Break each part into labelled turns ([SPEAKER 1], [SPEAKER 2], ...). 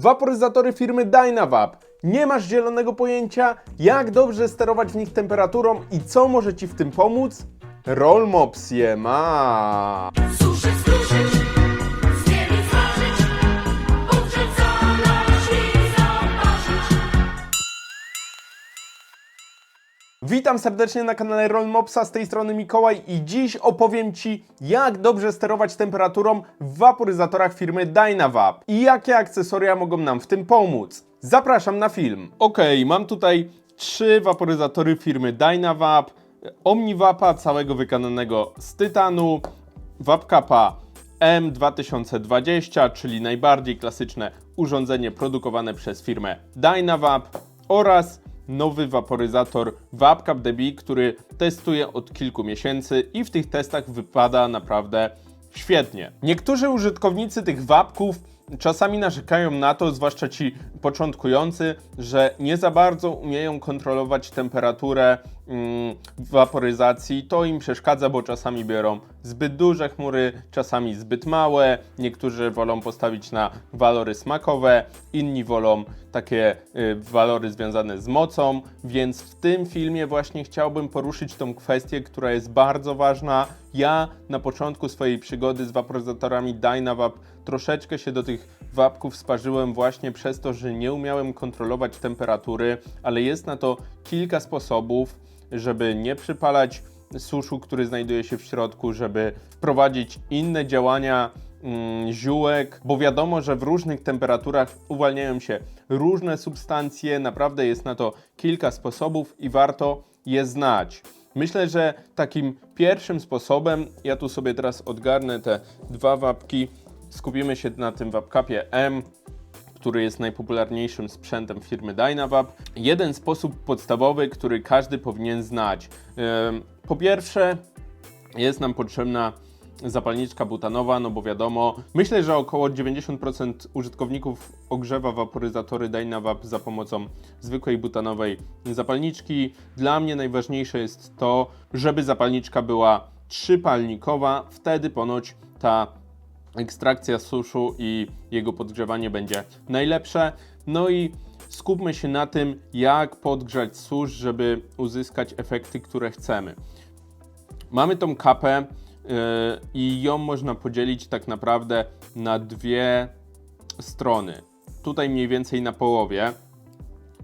[SPEAKER 1] Waporyzatory firmy Dynavap. Nie masz zielonego pojęcia, jak dobrze sterować w nich temperaturą i co może Ci w tym pomóc? Rollmops je ma. Witam serdecznie na kanale Rollmopsa, z tej strony Mikołaj i dziś opowiem Ci, jak dobrze sterować temperaturą w waporyzatorach firmy Dynavap i jakie akcesoria mogą nam w tym pomóc. Zapraszam na film. Ok, mam tutaj trzy waporyzatory firmy Dynavap, Omnivapa całego wykonanego z tytanu, Vapcapa M2020, czyli najbardziej klasyczne urządzenie produkowane przez firmę Dynavap oraz nowy waporyzator Vapcap DB, który testuję od kilku miesięcy i w tych testach wypada naprawdę świetnie. Niektórzy użytkownicy tych wapków czasami narzekają na to, zwłaszcza ci początkujący, że nie za bardzo umieją kontrolować temperaturę waporyzacji. To im przeszkadza, bo czasami biorą zbyt duże chmury, czasami zbyt małe. Niektórzy wolą postawić na walory smakowe, inni wolą takie y, walory związane z mocą, więc w tym filmie właśnie chciałbym poruszyć tą kwestię, która jest bardzo ważna. Ja na początku swojej przygody z waporyzatorami Dynavap troszeczkę się do tych wapków sparzyłem właśnie przez to, że nie umiałem kontrolować temperatury, ale jest na to kilka sposobów, żeby nie przypalać suszu, który znajduje się w środku, żeby wprowadzić inne działania mm, ziółek, bo wiadomo, że w różnych temperaturach uwalniają się różne substancje, naprawdę jest na to kilka sposobów i warto je znać. Myślę, że takim pierwszym sposobem, ja tu sobie teraz odgarnę te dwa wapki, skupimy się na tym wapkapie M, który jest najpopularniejszym sprzętem firmy Dynavap. Jeden sposób podstawowy, który każdy powinien znać. Po pierwsze, jest nam potrzebna zapalniczka butanowa, no bo wiadomo, myślę, że około 90% użytkowników ogrzewa waporyzatory Dynavap za pomocą zwykłej butanowej zapalniczki. Dla mnie najważniejsze jest to, żeby zapalniczka była trzypalnikowa, wtedy ponoć ta ekstrakcja suszu i jego podgrzewanie będzie najlepsze. No i skupmy się na tym, jak podgrzać susz, żeby uzyskać efekty, które chcemy. Mamy tą kapę yy, i ją można podzielić tak naprawdę na dwie strony. Tutaj mniej więcej na połowie.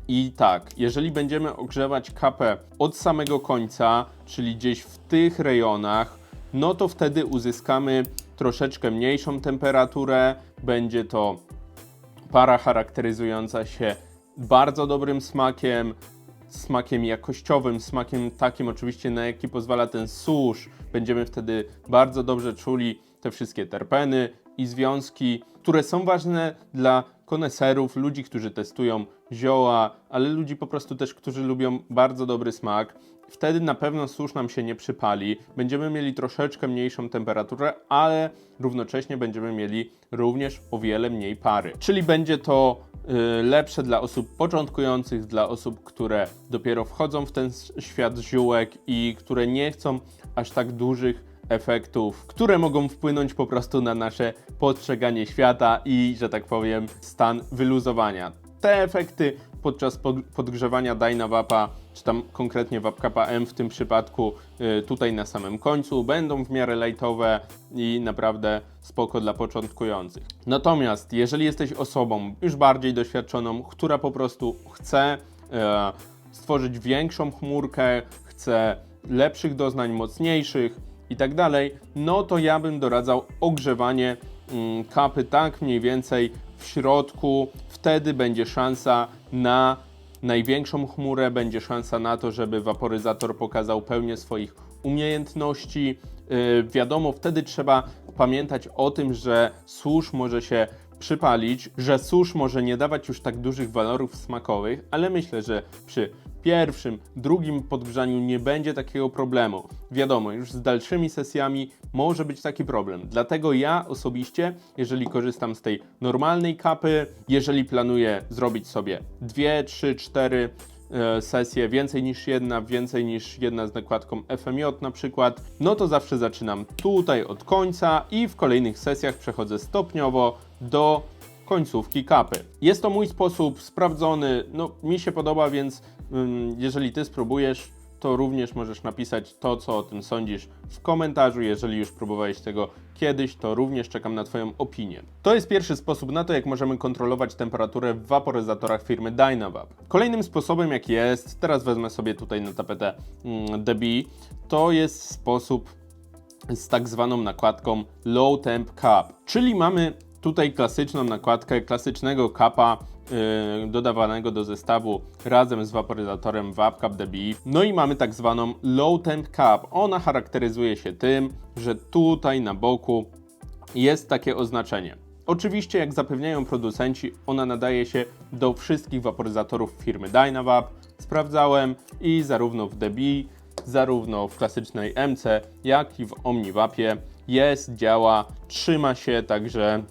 [SPEAKER 1] I tak, jeżeli będziemy ogrzewać kapę od samego końca, czyli gdzieś w tych rejonach, no to wtedy uzyskamy troszeczkę mniejszą temperaturę. Będzie to para charakteryzująca się bardzo dobrym smakiem, smakiem jakościowym, smakiem takim oczywiście, na jaki pozwala ten susz. Będziemy wtedy bardzo dobrze czuli te wszystkie terpeny i związki, które są ważne dla koneserów, ludzi, którzy testują zioła, ale ludzi po prostu też, którzy lubią bardzo dobry smak. Wtedy na pewno susz nam się nie przypali. Będziemy mieli troszeczkę mniejszą temperaturę, ale równocześnie będziemy mieli również o wiele mniej pary. Czyli będzie to y, lepsze dla osób początkujących, dla osób, które dopiero wchodzą w ten świat ziółek i które nie chcą aż tak dużych efektów, które mogą wpłynąć po prostu na nasze postrzeganie świata i, że tak powiem, stan wyluzowania. Te efekty podczas pod- podgrzewania Dynavapa, czy tam konkretnie Vapcapa M w tym przypadku, y, tutaj na samym końcu, będą w miarę lightowe i naprawdę spoko dla początkujących. Natomiast jeżeli jesteś osobą już bardziej doświadczoną, która po prostu chce e, stworzyć większą chmurkę, chce lepszych doznań, mocniejszych i tak dalej, no to ja bym doradzał ogrzewanie mm, kapy tak mniej więcej w środku. Wtedy będzie szansa na największą chmurę, będzie szansa na to, żeby waporyzator pokazał pełnię swoich umiejętności. Yy, wiadomo, wtedy trzeba pamiętać o tym, że susz może się przypalić, że susz może nie dawać już tak dużych walorów smakowych, ale myślę, że przy pierwszym, drugim podgrzaniu nie będzie takiego problemu. Wiadomo, już z dalszymi sesjami może być taki problem. Dlatego ja osobiście, jeżeli korzystam z tej normalnej kapy, jeżeli planuję zrobić sobie dwie, trzy, cztery e, sesje, więcej niż jedna, więcej niż jedna z nakładką FMJ na przykład, no to zawsze zaczynam tutaj od końca i w kolejnych sesjach przechodzę stopniowo do końcówki kapy. Jest to mój sposób sprawdzony, no mi się podoba, więc jeżeli ty spróbujesz, to również możesz napisać to, co o tym sądzisz w komentarzu. Jeżeli już próbowałeś tego kiedyś, to również czekam na Twoją opinię. To jest pierwszy sposób na to, jak możemy kontrolować temperaturę w waporyzatorach firmy Dynavap. Kolejnym sposobem, jaki jest, teraz wezmę sobie tutaj na tapetę mm, dB, to jest sposób z tak zwaną nakładką Low Temp Cap, czyli mamy tutaj klasyczną nakładkę klasycznego kapa dodawanego do zestawu razem z waporyzatorem VapCap DBI. No i mamy tak zwaną Low Temp Cap. Ona charakteryzuje się tym, że tutaj na boku jest takie oznaczenie. Oczywiście, jak zapewniają producenci, ona nadaje się do wszystkich waporyzatorów firmy Dynavap. Sprawdzałem i zarówno w DBI, zarówno w klasycznej MC, jak i w Omnivapie jest, działa, trzyma się, także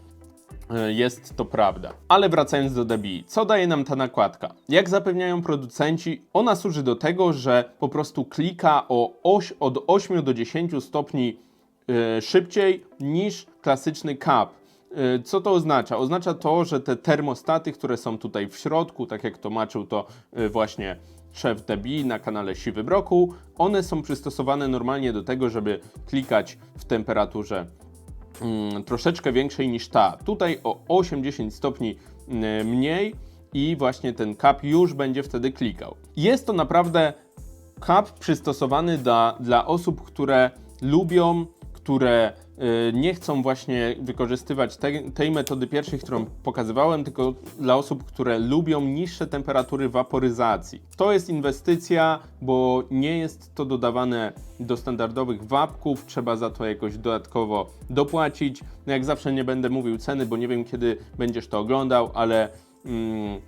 [SPEAKER 1] jest to prawda. Ale wracając do DBI, co daje nam ta nakładka? Jak zapewniają producenci, ona służy do tego, że po prostu klika o oś, od 8 do 10 stopni e, szybciej niż klasyczny cap. E, Co to oznacza? Oznacza to, że te termostaty, które są tutaj w środku, tak jak tłumaczył to e, właśnie szef DBI na kanale Siwy Broku, one są przystosowane normalnie do tego, żeby klikać w temperaturze mm, troszeczkę większej niż ta. Tutaj o 80 stopni mm, mniej i właśnie ten cap już będzie wtedy klikał. Jest to naprawdę cap przystosowany dla, dla osób, które lubią, które nie chcą właśnie wykorzystywać tej, tej metody pierwszej, którą pokazywałem, tylko dla osób, które lubią niższe temperatury waporyzacji. To jest inwestycja, bo nie jest to dodawane do standardowych wapków, trzeba za to jakoś dodatkowo dopłacić. No jak zawsze nie będę mówił ceny, bo nie wiem kiedy będziesz to oglądał, ale mm,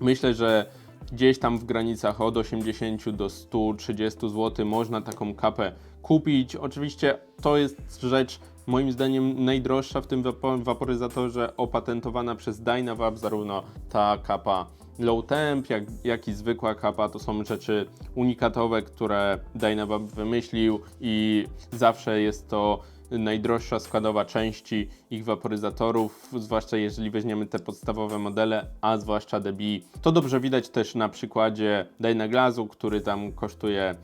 [SPEAKER 1] myślę, że gdzieś tam w granicach od 80 do 130 zł można taką kapę kupić. Oczywiście to jest rzecz moim zdaniem najdroższa w tym wapo- waporyzatorze opatentowana przez Dynavap, zarówno ta kapa low temp, jak, jak i zwykła kapa to są rzeczy unikatowe, które Dynavap wymyślił i zawsze jest to najdroższa składowa części ich waporyzatorów, zwłaszcza jeżeli weźmiemy te podstawowe modele, a zwłaszcza DBI. To dobrze widać też na przykładzie Dynaglazu, który tam kosztuje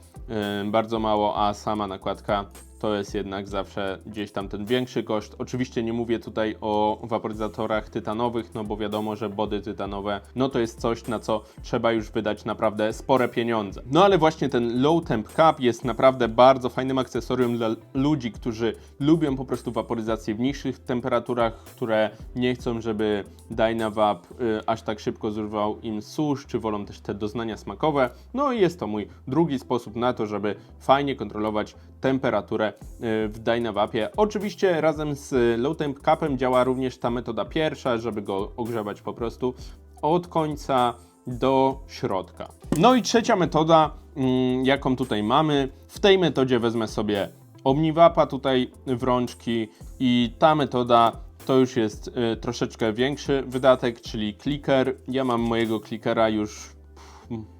[SPEAKER 1] bardzo mało, a sama nakładka to jest jednak zawsze gdzieś tam ten większy koszt. Oczywiście nie mówię tutaj o waporyzatorach tytanowych, no bo wiadomo, że body tytanowe, no to jest coś, na co trzeba już wydać naprawdę spore pieniądze. No ale właśnie ten low temp cap jest naprawdę bardzo fajnym akcesorium dla ludzi, którzy lubią po prostu waporyzację w niższych temperaturach, które nie chcą, żeby Dynavap y, aż tak szybko zużywał im susz, czy wolą też te doznania smakowe. No i jest to mój drugi sposób na to, żeby fajnie kontrolować temperaturę w Dynavapie. Oczywiście razem z low temp capem działa również ta metoda pierwsza, żeby go ogrzewać po prostu od końca do środka. No i trzecia metoda, mm, jaką tutaj mamy. W tej metodzie wezmę sobie Omnivapa tutaj w rączki i ta metoda to już jest y, troszeczkę większy wydatek, czyli clicker. Ja mam mojego clickera już,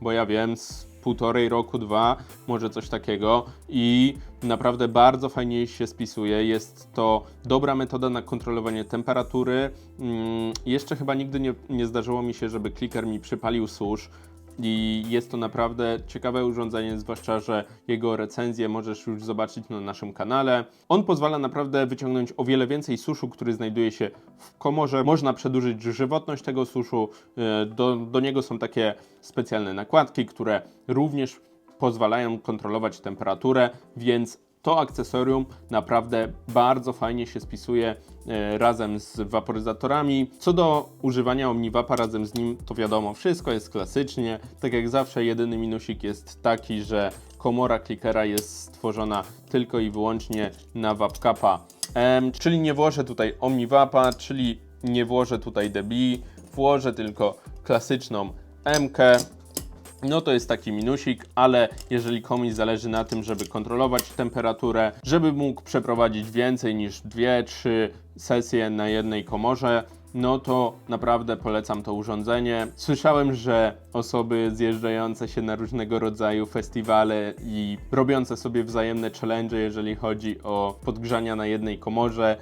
[SPEAKER 1] bo ja wiem, z półtorej roku, dwa, może coś takiego i naprawdę bardzo fajnie się spisuje. Jest to dobra metoda na kontrolowanie temperatury. Mm, jeszcze chyba nigdy nie, nie zdarzyło mi się, żeby clicker mi przypalił susz. I jest to naprawdę ciekawe urządzenie, zwłaszcza, że jego recenzję możesz już zobaczyć na naszym kanale. On pozwala naprawdę wyciągnąć o wiele więcej suszu, który znajduje się w komorze. Można przedłużyć żywotność tego suszu. E, Do, do niego są takie specjalne nakładki, które również pozwalają kontrolować temperaturę, więc to akcesorium naprawdę bardzo fajnie się spisuje e, razem z waporyzatorami. Co do używania Omnivapa razem z nim, to wiadomo, wszystko jest klasycznie. Tak jak zawsze, jedyny minusik jest taki, że komora clickera jest stworzona tylko i wyłącznie na Vapcapa M, czyli nie włożę tutaj Omnivapa, czyli nie włożę tutaj DBI, włożę tylko klasyczną MK, no to jest taki minusik, ale jeżeli komuś zależy na tym, żeby kontrolować temperaturę, żeby mógł przeprowadzić więcej niż 2-3 sesje na jednej komorze, no to naprawdę polecam to urządzenie. Słyszałem, że osoby zjeżdżające się na różnego rodzaju festiwale i robiące sobie wzajemne challenge, jeżeli chodzi o podgrzania na jednej komorze,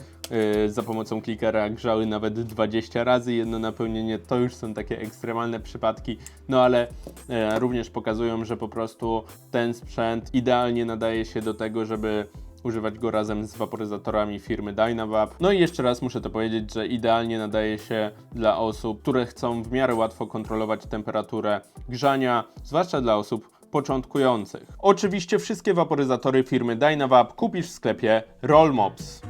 [SPEAKER 1] za pomocą klikera grzały nawet 20 razy jedno napełnienie. To już są takie ekstremalne przypadki, no ale e, również pokazują, że po prostu ten sprzęt idealnie nadaje się do tego, żeby używać go razem z waporyzatorami firmy Dynavap. No i jeszcze raz muszę to powiedzieć, że idealnie nadaje się dla osób, które chcą w miarę łatwo kontrolować temperaturę grzania, zwłaszcza dla osób początkujących. Oczywiście wszystkie waporyzatory firmy Dynavap kupisz w sklepie Rollmops.